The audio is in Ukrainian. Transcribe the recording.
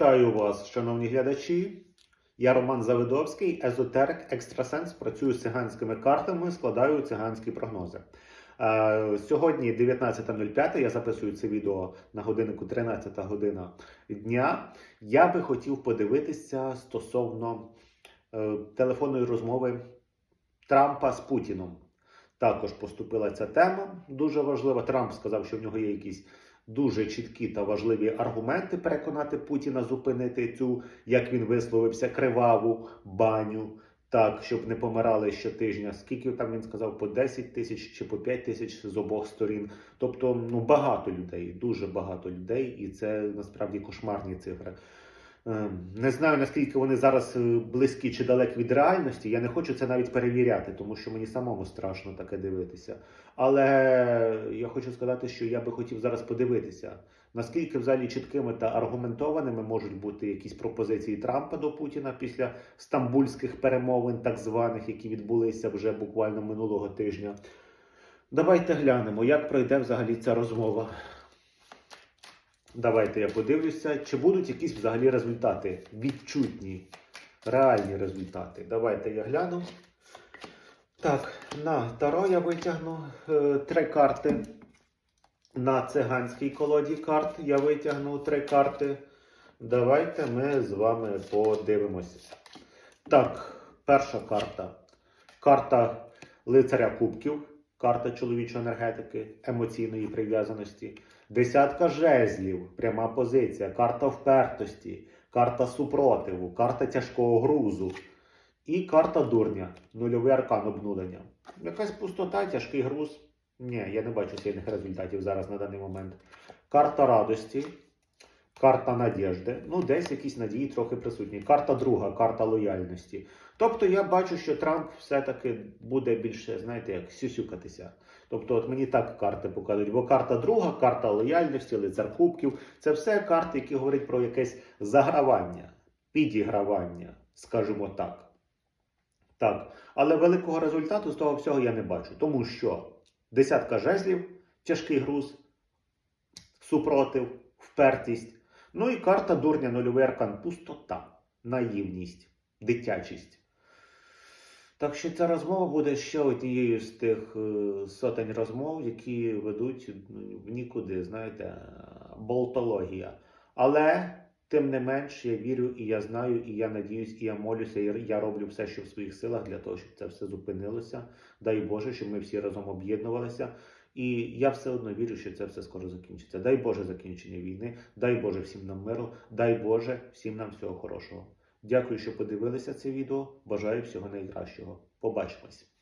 Вітаю вас, шановні глядачі. Я Роман Завидовський, езотерик, екстрасенс. Працюю з циганськими картами, складаю циганські прогнози. Е, Сьогодні 19.05, я записую це відео на годиннику 13 година дня. Я би хотів подивитися стосовно е, телефонної розмови Трампа з Путіном. Також поступила ця тема. Дуже важлива. Трамп сказав, що в нього є якісь дуже чіткі та важливі аргументи переконати Путіна зупинити цю, як він висловився, криваву баню. Так, щоб не помирали щотижня. Скільки там він сказав, по 10 тисяч чи по 5 тисяч з обох сторін. Тобто, ну багато людей, дуже багато людей, і це насправді кошмарні цифри. Ем, Не знаю наскільки вони зараз е, близькі чи далекі від реальності. Я не хочу це навіть перевіряти, тому що мені самому страшно таке дивитися. Але я хочу сказати, що я би хотів зараз подивитися, наскільки взагалі чіткими та аргументованими можуть бути якісь пропозиції Трампа до Путіна після стамбульських перемовин, так званих, які відбулися вже буквально минулого тижня. Давайте глянемо, як пройде взагалі ця розмова. Давайте я подивлюся, чи будуть якісь взагалі результати відчутні, реальні результати. Давайте я гляну. Так, на Таро я витягну е, три карти. На циганській колоді карт я витягну три карти. Давайте ми з вами подивимося. Так, перша карта. Карта лицаря кубків, карта чоловічої енергетики, емоційної прив'язаності. Десятка жезлів, пряма позиція, карта впертості, карта супротиву, карта тяжкого грузу. І карта дурня, нульовий аркан обнулення. Якась пустота, тяжкий груз. Ні, я не бачу сильних результатів зараз на даний момент. Карта радості, карта надіжди. Ну, десь якісь надії трохи присутні. Карта друга, карта лояльності. Тобто я бачу, що Трамп все-таки буде більше, знаєте, як сюсюкатися. Тобто, от мені так карти показують. Бо карта друга, карта лояльності, лицар кубків це все карти, які говорять про якесь загравання, підігравання, скажімо так. Так, але великого результату з того всього я не бачу, тому що десятка жезлів, тяжкий груз, супротив, впертість. Ну і карта дурня нульовий пустота, наївність, дитячість. Так що ця розмова буде ще однією з тих е, сотень розмов, які ведуть в нікуди, знаєте, болтологія. Але тим не менш я вірю і я знаю, і я надіюсь, і я молюся, і я роблю все, що в своїх силах для того, щоб це все зупинилося. Дай Боже, щоб ми всі разом об'єднувалися. І я все одно вірю, що це все скоро закінчиться. Дай Боже закінчення війни, дай Боже всім нам миру, дай Боже всім нам всього хорошого. Дякую, що подивилися це відео. Бажаю всього найкращого. Побачимось!